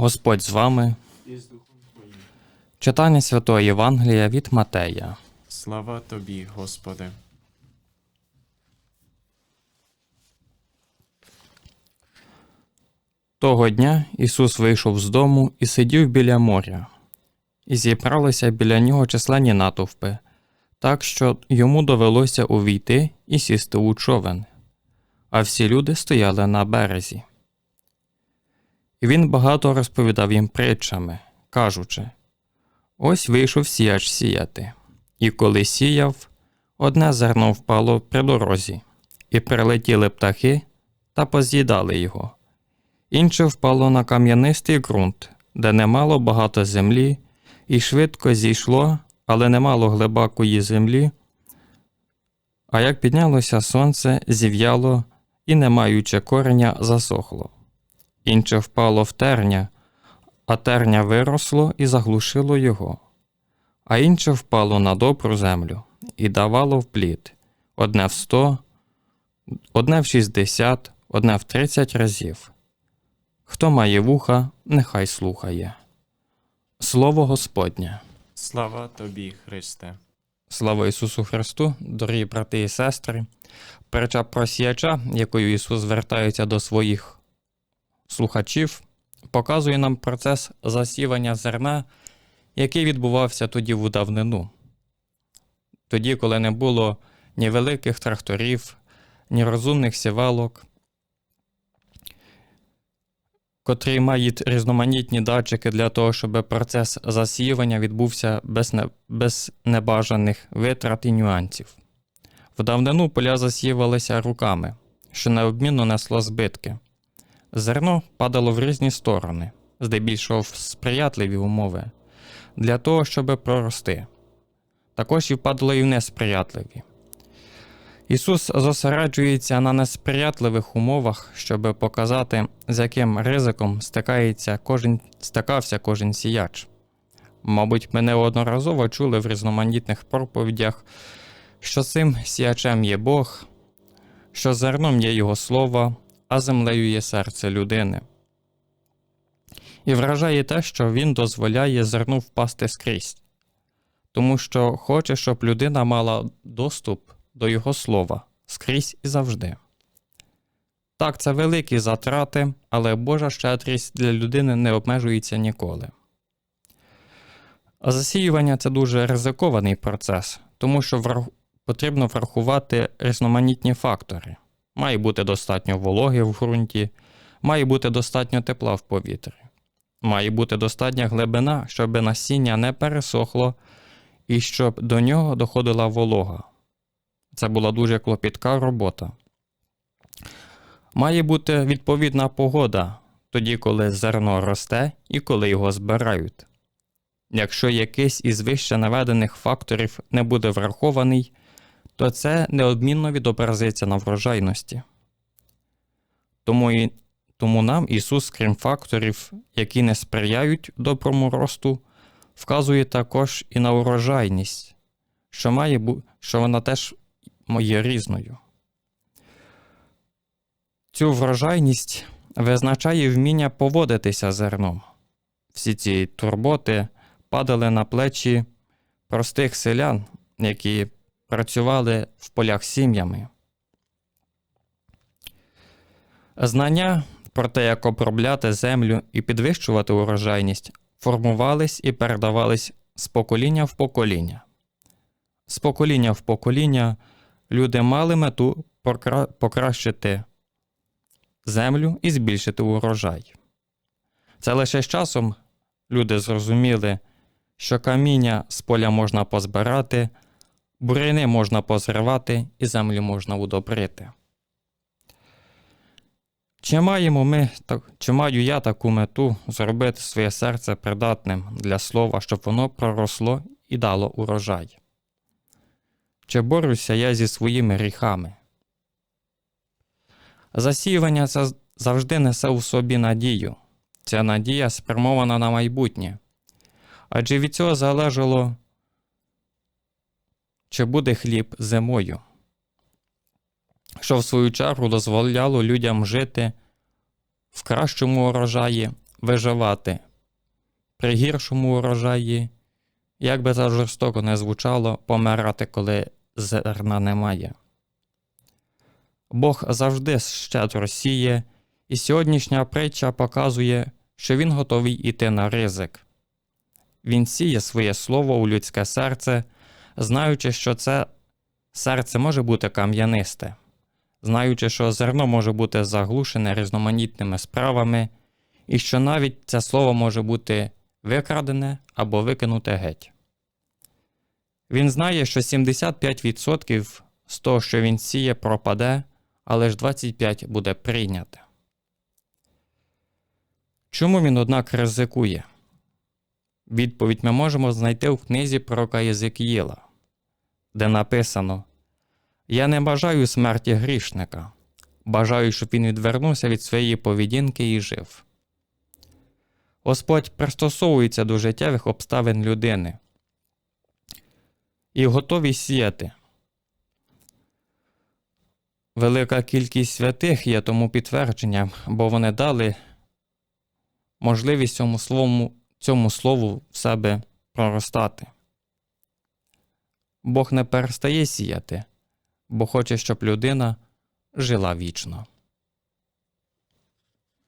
Господь з вами. Читання Святого Євангелія від Матея. Слава Тобі, Господи. Того дня Ісус вийшов з дому і сидів біля моря, і зібралися біля нього численні натовпи, так що йому довелося увійти і сісти у човен, а всі люди стояли на березі. І він багато розповідав їм притчами, кажучи: Ось вийшов сіяч сіяти, і коли сіяв, одне зерно впало при дорозі, і прилетіли птахи та поз'їдали його. Інше впало на кам'янистий ґрунт, де немало багато землі, і швидко зійшло, але немало глибокої землі. А як піднялося сонце, зів'яло і, не маючи кореня, засохло. Інше впало в терня, а терня виросло і заглушило його. А інше впало на добру землю і давало в плід одне в сто, одне в шістдесят, одне в тридцять разів. Хто має вуха, нехай слухає. Слово Господнє. Слава Тобі, Христе. Слава Ісусу Христу, дорогі брати і сестри. Переча про сіяча, якою Ісус звертається до своїх слухачів, показує нам процес засівання зерна, який відбувався тоді в давнину. Тоді, коли не було ні великих тракторів, ні розумних сівалок, котрі мають різноманітні датчики для того, щоб процес засіювання відбувся без, не, без небажаних витрат і нюансів. В давнину поля засіювалися руками, що необмінно несло збитки. Зерно падало в різні сторони, здебільшого в сприятливі умови, для того, щоб прорости. Також і впадало і в несприятливі. Ісус зосереджується на несприятливих умовах, щоб показати, з яким ризиком стикається кожен, стикався кожен сіяч. Мабуть, ми неодноразово чули в різноманітних проповідях, що цим сіячем є Бог, що зерном є Його слово, а землею є серце людини. І вражає те, що Він дозволяє зерну впасти скрізь, тому що хоче, щоб людина мала доступ до Його слова скрізь і завжди. Так, це великі затрати, але Божа щедрість для людини не обмежується ніколи. Засіювання це дуже ризикований процес, тому що потрібно врахувати різноманітні фактори. Має бути достатньо вологи в ґрунті, має бути достатньо тепла в повітрі, має бути достатня глибина, щоб насіння не пересохло і щоб до нього доходила волога. Це була дуже клопітка робота. Має бути відповідна погода тоді, коли зерно росте і коли його збирають. Якщо якийсь із вище наведених факторів не буде врахований, то це неодмінно відобразиться на врожайності. Тому, і, тому нам Ісус, крім факторів, які не сприяють доброму росту, вказує також і на урожайність, що, має що вона теж є різною. Цю врожайність визначає вміння поводитися зерном. Всі ці турботи падали на плечі простих селян, які працювали в полях сім'ями. Знання про те, як обробляти землю і підвищувати урожайність, формувались і передавались з покоління в покоління. З покоління в покоління люди мали мету покращити землю і збільшити урожай. Це лише з часом люди зрозуміли, що каміння з поля можна позбирати, буряни можна позривати і землю можна удобрити. Чи маємо ми, чи маю я таку мету зробити своє серце придатним для слова, щоб воно проросло і дало урожай? Чи борюся я зі своїми гріхами? Засіювання це завжди несе у собі надію. Ця надія спрямована на майбутнє. Адже від цього залежало, чи буде хліб зимою, що в свою чергу дозволяло людям жити в кращому урожаї, виживати при гіршому урожаї, як би це жорстоко не звучало, помирати, коли зерна немає. Бог завжди щедро сіє, і сьогоднішня притча показує, що він готовий іти на ризик. Він сіє своє слово у людське серце, знаючи, що це серце може бути кам'янисте, знаючи, що зерно може бути заглушене різноманітними справами, і що навіть це слово може бути викрадене або викинуте геть. Він знає, що 75% з того, що він сіє, пропаде, але ж 25% буде прийняте. Чому він, однак, ризикує? Відповідь ми можемо знайти в книзі пророка Єзекіїла, де написано: Я не бажаю смерті грішника, бажаю, щоб він відвернувся від своєї поведінки і жив. Господь пристосовується до життєвих обставин людини і готовий сіяти. Велика кількість святих є тому підтвердженням, бо вони дали можливість цьому слову, цьому слову в себе проростати. Бог не перестає сіяти, бо хоче, щоб людина жила вічно.